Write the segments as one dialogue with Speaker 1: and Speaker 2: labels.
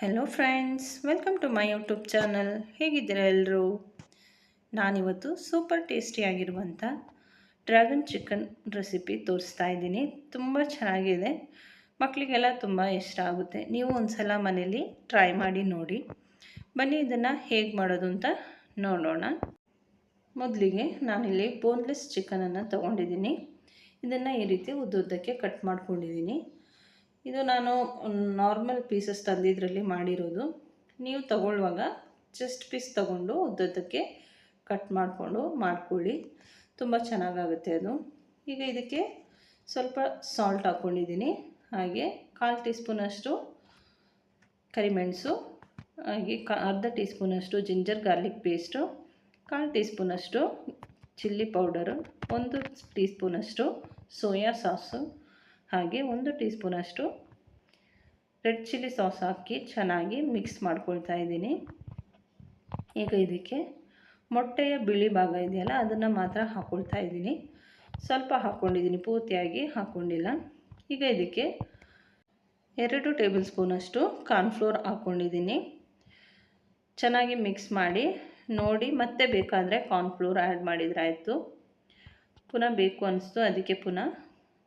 Speaker 1: Hello friends welcome to my YouTube channel ಹೇಗಿದ್ದೀರಾ ಎಲ್ಲರೂ ನಾನಿವತ್ತು ಸೂಪರ್ ಟೇಸ್ಟಿಯಾಗಿರುವಂಥ ಡ್ರ್ಯಾಗನ್ ಚಿಕನ್ ರೆಸಿಪಿ ತೋರಿಸ್ತಾ ಇದ್ದೀನಿ. ತುಂಬ ಚೆನ್ನಾಗಿದೆ. ಮಕ್ಕಳಿಗೆಲ್ಲ ತುಂಬ ಇಷ್ಟ ಆಗುತ್ತೆ. ನೀವು ಒಂದು ಸಲ ಮನೇಲಿ ಟ್ರೈ ಮಾಡಿ ನೋಡಿ. ಬನ್ನಿ ಇದನ್ನು ಹೇಗೆ ಮಾಡೋದು ಅಂತ ನೋಡೋಣ. ಮೊದಲಿಗೆ ನಾನಿಲ್ಲಿ ಬೋನ್ಲೆಸ್ ಚಿಕನನ್ನು ತೊಗೊಂಡಿದ್ದೀನಿ. ಇದನ್ನು ಈ ರೀತಿ ಉದ್ದುದ್ದಕ್ಕೆ ಕಟ್ ಮಾಡ್ಕೊಂಡಿದ್ದೀನಿ. ಇದು ನಾನು ನಾರ್ಮಲ್ ಪೀಸಸ್ ತಂದಿದ್ರಲ್ಲಿ ಮಾಡಿರೋದು. ನೀವು ತಗೊಳ್ಳುವಾಗ ಜಸ್ಟ್ ಪೀಸ್ ತಗೊಂಡು ಉದ್ದದ್ದಕ್ಕೆ ಕಟ್ ಮಾಡಿಕೊಂಡು ಮಾಡ್ಕೊಳ್ಳಿ. ತುಂಬ ಚೆನ್ನಾಗಾಗುತ್ತೆ ಅದು. ಈಗ ಇದಕ್ಕೆ ಸ್ವಲ್ಪ ಸಾಲ್ಟ್ ಹಾಕ್ಕೊಂಡಿದ್ದೀನಿ. ಹಾಗೆ ಕಾಲು ಟೀ ಸ್ಪೂನಷ್ಟು ಕರಿಮೆಣಸು, ಹಾಗೆ ಕಾ ಅರ್ಧ ಟೀ ಸ್ಪೂನಷ್ಟು ಜಿಂಜರ್ ಗಾರ್ಲಿಕ್ ಪೇಸ್ಟು ಕಾಲು ಟೀ ಸ್ಪೂನಷ್ಟು ಚಿಲ್ಲಿ ಪೌಡರು ಒಂದು ಟೀ ಸ್ಪೂನಷ್ಟು ಸೋಯಾ ಸಾಸು ಹಾಗೆ ಒಂದು ಟೀ ಸ್ಪೂನಷ್ಟು ರೆಡ್ ಚಿಲ್ಲಿ ಸಾಸ್ ಹಾಕಿ ಚೆನ್ನಾಗಿ ಮಿಕ್ಸ್ ಮಾಡ್ಕೊಳ್ತಾ ಇದ್ದೀನಿ. ಈಗ ಇದಕ್ಕೆ ಮೊಟ್ಟೆಯ ಬಿಳಿ ಭಾಗ ಇದೆಯಲ್ಲ, ಅದನ್ನು ಮಾತ್ರ ಹಾಕ್ಕೊಳ್ತಾ ಇದ್ದೀನಿ. ಸ್ವಲ್ಪ ಹಾಕ್ಕೊಂಡಿದ್ದೀನಿ ಪೂರ್ತಿಯಾಗಿ ಹಾಕ್ಕೊಂಡಿಲ್ಲ ಈಗ ಇದಕ್ಕೆ ಎರಡು ಟೇಬಲ್ ಸ್ಪೂನಷ್ಟು ಕಾರ್ನ್ಫ್ಲೋರ್ ಹಾಕ್ಕೊಂಡಿದ್ದೀನಿ ಚೆನ್ನಾಗಿ ಮಿಕ್ಸ್ ಮಾಡಿ, ನೋಡಿ ಮತ್ತೆ ಬೇಕಾದರೆ ಕಾರ್ನ್ಫ್ಲೋರ್ ಆ್ಯಡ್ ಮಾಡಿದರೆ ಆಯಿತು. ಪುನಃ ಬೇಕು ಅನಿಸ್ತು, ಅದಕ್ಕೆ ಪುನಃ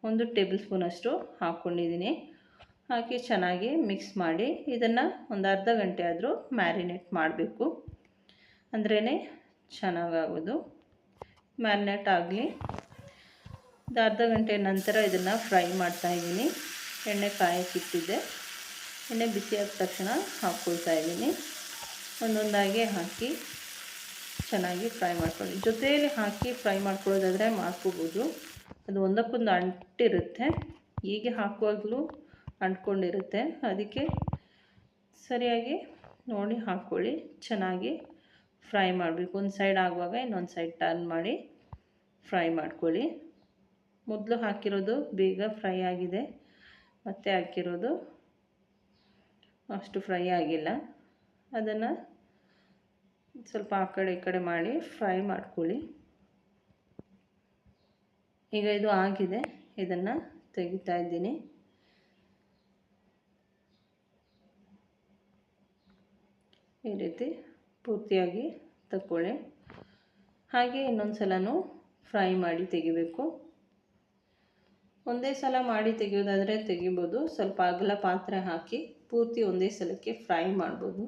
Speaker 1: ಒಂದು ಟೇಬಲ್ ಸ್ಪೂನಷ್ಟು ಹಾಕ್ಕೊಂಡಿದ್ದೀನಿ. ಹಾಕಿ ಚೆನ್ನಾಗಿ ಮಿಕ್ಸ್ ಮಾಡಿ ಇದನ್ನು ಒಂದು ಅರ್ಧ ಗಂಟೆ ಆದರೂ ಮ್ಯಾರಿನೇಟ್ ಮಾಡಬೇಕು. ಅಂದ್ರೇ ಚೆನ್ನಾಗಾಗೋದು. ಮ್ಯಾರಿನೇಟ್ ಆಗಲಿ. ಒಂದು ಅರ್ಧ ಗಂಟೆ ನಂತರ ಇದನ್ನು ಫ್ರೈ ಮಾಡ್ತಾಯಿದ್ದೀನಿ ಎಣ್ಣೆ ಕಾಯಕ್ಕಿಟ್ಟಿದ್ದೆ ಎಣ್ಣೆ ಬಿಸಿ ಆದ ತಕ್ಷಣ ಹಾಕ್ಕೊಳ್ತಾ ಇದ್ದೀನಿ. ಒಂದೊಂದಾಗಿ ಹಾಕಿ ಚೆನ್ನಾಗಿ ಫ್ರೈ ಮಾಡ್ಕೊಳ್ಳಿ. ಜೊತೆಯಲ್ಲಿ ಹಾಕಿ ಫ್ರೈ ಮಾಡ್ಕೊಳ್ಳೋದಾದರೆ ಮಾಡ್ಕೋಬೋದು. ಅದು ಒಂದಕ್ಕೊಂದು ಅಂಟಿರುತ್ತೆ. ಹೀಗೆ ಹಾಕುವಾಗಲೂ ಅಂಟ್ಕೊಂಡಿರುತ್ತೆ. ಅದಕ್ಕೆ ಸರಿಯಾಗಿ ನೋಡಿ ಹಾಕ್ಕೊಳ್ಳಿ. ಚೆನ್ನಾಗಿ ಫ್ರೈ ಮಾಡಬೇಕು. ಒಂದು ಸೈಡ್ ಆಗುವಾಗ ಇನ್ನೊಂದು ಸೈಡ್ ಟರ್ನ್ ಮಾಡಿ ಫ್ರೈ ಮಾಡ್ಕೊಳ್ಳಿ. ಮೊದಲು ಹಾಕಿರೋದು ಬೇಗ ಫ್ರೈ ಆಗಿದೆ. ಮತ್ತೆ ಹಾಕಿರೋದು ಅಷ್ಟು ಫ್ರೈ ಆಗಿಲ್ಲ. ಅದನ್ನು ಸ್ವಲ್ಪ ಆ ಕಡೆ ಈ ಕಡೆ ಮಾಡಿ ಫ್ರೈ ಮಾಡ್ಕೊಳ್ಳಿ. ಈಗ ಇದು ಆಗಿದೆ. ಇದನ್ನು ತೆಗಿತಾ ಇದ್ದೀನಿ. ಈ ರೀತಿ ಪೂರ್ತಿಯಾಗಿ ತಗೊಳ್ಳಿ ಹಾಗೆ ಇನ್ನೊಂದು ಸಲನೂ ಫ್ರೈ ಮಾಡಿ ತೆಗಿಬೇಕು. ಒಂದೇ ಸಲ ಮಾಡಿ ತೆಗೆಯೋದಾದರೆ ತೆಗಿಬೋದು. ಸ್ವಲ್ಪ ಅಗಲ ಪಾತ್ರೆ ಹಾಕಿ ಪೂರ್ತಿ ಒಂದೇ ಸಲಕ್ಕೆ ಫ್ರೈ ಮಾಡ್ಬೋದು.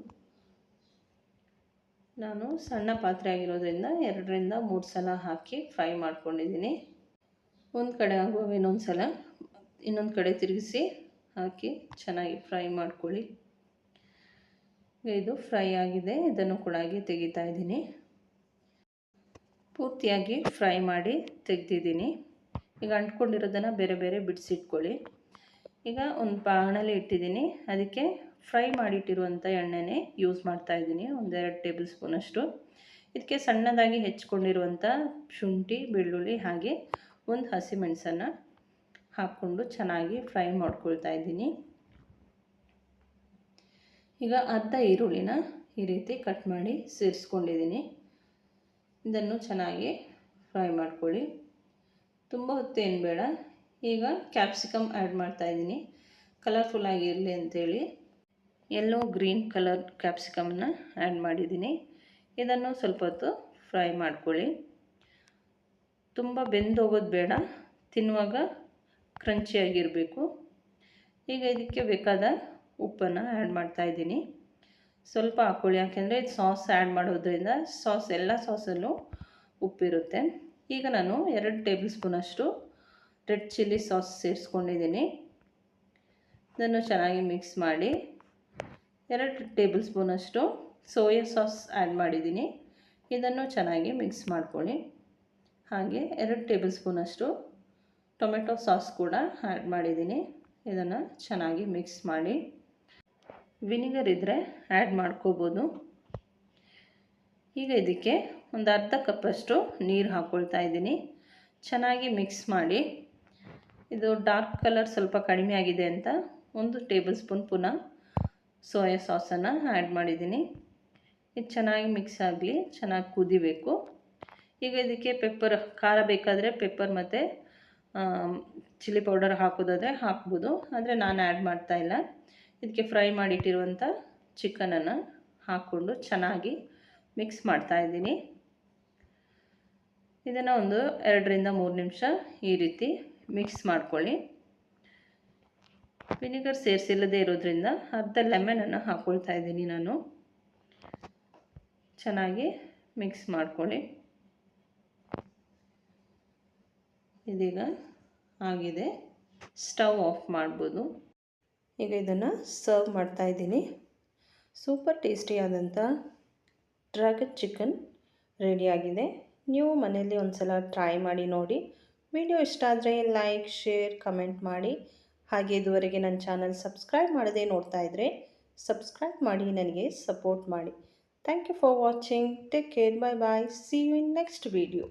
Speaker 1: ನಾನು ಸಣ್ಣ ಪಾತ್ರೆ ಆಗಿರೋದ್ರಿಂದ ಎರಡರಿಂದ ಮೂರು ಸಲ ಹಾಕಿ ಫ್ರೈ ಮಾಡ್ಕೊಂಡಿದ್ದೀನಿ. ಒಂದು ಕಡೆ ಆಗುವಾಗ ಇನ್ನೊಂದು ಸಲ ಇನ್ನೊಂದು ಕಡೆ ತಿರುಗಿಸಿ ಹಾಕಿ ಚೆನ್ನಾಗಿ ಫ್ರೈ ಮಾಡ್ಕೊಳ್ಳಿ. ಇದು ಫ್ರೈ ಆಗಿದೆ, ಇದನ್ನು ಕೂಡ ತೆಗಿತಾ ಇದ್ದೀನಿ. ಪೂರ್ತಿಯಾಗಿ ಫ್ರೈ ಮಾಡಿ ತೆಗ್ದಿದ್ದೀನಿ. ಈಗ ಅಂಟ್ಕೊಂಡಿರೋದನ್ನು ಬೇರೆ ಬೇರೆ ಬಿಡಿಸಿಟ್ಕೊಳ್ಳಿ. ಈಗ ಒಂದು ಬಾಣಲೆ ಇಟ್ಟಿದ್ದೀನಿ. ಅದಕ್ಕೆ ಫ್ರೈ ಮಾಡಿಟ್ಟಿರುವಂಥ ಎಣ್ಣೆನೇ ಯೂಸ್ ಮಾಡ್ತಾ ಇದ್ದೀನಿ, ಒಂದೆರಡು ಟೇಬಲ್ ಸ್ಪೂನಷ್ಟು. ಇದಕ್ಕೆ ಸಣ್ಣದಾಗಿ ಹೆಚ್ಕೊಂಡಿರುವಂಥ ಶುಂಠಿ, ಬೆಳ್ಳುಳ್ಳಿ ಹಾಗೆ ಒಂದು ಹಸಿಮೆಣಸನ್ನು ಹಾಕ್ಕೊಂಡು ಚೆನ್ನಾಗಿ ಫ್ರೈ ಮಾಡ್ಕೊಳ್ತಾ ಇದ್ದೀನಿ. ಈಗ ಅರ್ಧ ಈರುಳ್ಳಿನ ಈ ರೀತಿ ಕಟ್ ಮಾಡಿ ಸೇರಿಸ್ಕೊಂಡಿದ್ದೀನಿ. ಇದನ್ನು ಚೆನ್ನಾಗಿ ಫ್ರೈ ಮಾಡ್ಕೊಳ್ಳಿ. ತುಂಬ ಹೊತ್ತೇನು ಬೇಡ. ಈಗ ಕ್ಯಾಪ್ಸಿಕಮ್ ಆ್ಯಡ್ ಮಾಡ್ತಾಯಿದ್ದೀನಿ ಕಲರ್ಫುಲ್ ಆಗಿರಲಿ ಅಂಥೇಳಿ ಎಲ್ಲೋ ಗ್ರೀನ್ ಕಲರ್ ಕ್ಯಾಪ್ಸಿಕಮನ್ನು ಆ್ಯಡ್ ಮಾಡಿದ್ದೀನಿ. ಇದನ್ನು ಸ್ವಲ್ಪ ಹೊತ್ತು ಫ್ರೈ ಮಾಡ್ಕೊಳ್ಳಿ. ತುಂಬ ಬೆಂದೋಗೋದು ಬೇಡ. ತಿನ್ನುವಾಗ ಕ್ರಂಚಿಯಾಗಿರಬೇಕು ಈಗ ಇದಕ್ಕೆ ಬೇಕಾದ ಉಪ್ಪನ್ನು ಆ್ಯಡ್ ಮಾಡ್ತಾಯಿದ್ದೀನಿ ಸ್ವಲ್ಪ ಹಾಕ್ಕೊಳ್ಳಿ ಯಾಕೆಂದರೆ ಇದು ಸಾಸ್ ಆ್ಯಡ್ ಮಾಡೋದ್ರಿಂದ ಸಾಸ್ ಎಲ್ಲ ಸಾಸಲ್ಲೂ ಉಪ್ಪಿರುತ್ತೆ. ಈಗ ನಾನು ಎರಡು ಟೇಬಲ್ ಸ್ಪೂನಷ್ಟು ರೆಡ್ ಚಿಲ್ಲಿ ಸಾಸ್ ಸೇರಿಸ್ಕೊಂಡಿದ್ದೀನಿ. ಇದನ್ನು ಚೆನ್ನಾಗಿ ಮಿಕ್ಸ್ ಮಾಡಿ ಎರಡು ಟೇಬಲ್ ಸ್ಪೂನಷ್ಟು ಸೋಯಾ ಸಾಸ್ ಆ್ಯಡ್ ಮಾಡಿದ್ದೀನಿ. ಇದನ್ನು ಚೆನ್ನಾಗಿ ಮಿಕ್ಸ್ ಮಾಡ್ಕೊಳ್ಳಿ. ಹಾಗೆ ಎರಡು ಟೇಬಲ್ ಸ್ಪೂನಷ್ಟು ಟೊಮೆಟೊ ಸಾಸ್ ಕೂಡ ಆ್ಯಡ್ ಮಾಡಿದ್ದೀನಿ. ಇದನ್ನು ಚೆನ್ನಾಗಿ ಮಿಕ್ಸ್ ಮಾಡಿ ವಿನಿಗರ್ ಇದ್ದರೆ ಆ್ಯಡ್ ಮಾಡ್ಕೋಬೋದು. ಈಗ ಇದಕ್ಕೆ ಒಂದು ಅರ್ಧ ಕಪ್ಪಷ್ಟು ನೀರು ಹಾಕ್ಕೊಳ್ತಾ ಇದ್ದೀನಿ. ಚೆನ್ನಾಗಿ ಮಿಕ್ಸ್ ಮಾಡಿ ಇದು ಡಾರ್ಕ್ ಕಲರ್ ಸ್ವಲ್ಪ ಕಡಿಮೆ ಆಗಿದೆ ಅಂತ ಒಂದು ಟೇಬಲ್ ಸ್ಪೂನ್ ಪುನಃ ಸೋಯಾ ಸಾಸನ್ನು ಆ್ಯಡ್ ಮಾಡಿದ್ದೀನಿ. ಇದು ಚೆನ್ನಾಗಿ ಮಿಕ್ಸ್ ಆಗಲಿ, ಚೆನ್ನಾಗಿ ಕುದಿಬೇಕು. ಈಗ ಇದಕ್ಕೆ ಪೆಪ್ಪರ್ ಖಾರ ಬೇಕಾದರೆ ಪೆಪ್ಪರ್ ಮತ್ತು ಚಿಲ್ಲಿ ಪೌಡರ್ ಹಾಕೋದಾದರೆ ಹಾಕ್ಬೋದು. ಆದರೆ ನಾನು ಆ್ಯಡ್ ಮಾಡ್ತಾಯಿಲ್ಲ ಇದಕ್ಕೆ ಫ್ರೈ ಮಾಡಿಟ್ಟಿರುವಂಥ ಚಿಕನನ್ನು ಹಾಕ್ಕೊಂಡು ಚೆನ್ನಾಗಿ ಮಿಕ್ಸ್ ಮಾಡ್ತಾ ಇದ್ದೀನಿ. ಇದನ್ನು ಒಂದು ಎರಡರಿಂದ ಮೂರು ನಿಮಿಷ ಈ ರೀತಿ ಮಿಕ್ಸ್ ಮಾಡ್ಕೊಳ್ಳಿ. ವಿನಿಗರ್ ಸೇರಿಸಿಲ್ಲದೆ ಇರೋದ್ರಿಂದ ಅರ್ಧ ಲೆಮನನ್ನು ಹಾಕ್ಕೊಳ್ತಾ ಇದ್ದೀನಿ ನಾನು. ಚೆನ್ನಾಗಿ ಮಿಕ್ಸ್ ಮಾಡ್ಕೊಳ್ಳಿ. ಇದೀಗ ಆಗಿದೆ. ಸ್ಟವ್ ಆಫ್ ಮಾಡ್ಬೋದು. ಈಗ ಇದನ್ನು ಸರ್ವ್ ಮಾಡ್ತಾ ಇದ್ದೀನಿ. ಸೂಪರ್ ಟೇಸ್ಟಿಯಾದಂಥ ಡ್ರ್ಯಾಗನ್ ಚಿಕನ್ ರೆಡಿಯಾಗಿದೆ ನೀವು ಮನೆಯಲ್ಲಿ ಒಂದು ಸಲ ಟ್ರೈ ಮಾಡಿ ನೋಡಿ. ವಿಡಿಯೋ ಇಷ್ಟ ಆದರೆ ಲೈಕ್, ಶೇರ್, ಕಮೆಂಟ್ ಮಾಡಿ. ಹಾಗೆ ಇದುವರೆಗೆ ನನ್ನ ಚಾನಲ್ ಸಬ್ಸ್ಕ್ರೈಬ್ ಮಾಡದೆ ನೋಡ್ತಾ ಇದ್ದರೆ ಸಬ್ಸ್ಕ್ರೈಬ್ ಮಾಡಿ, ನನಗೆ ಸಪೋರ್ಟ್ ಮಾಡಿ. Thank you for watching. Take care. Bye bye. See you in next video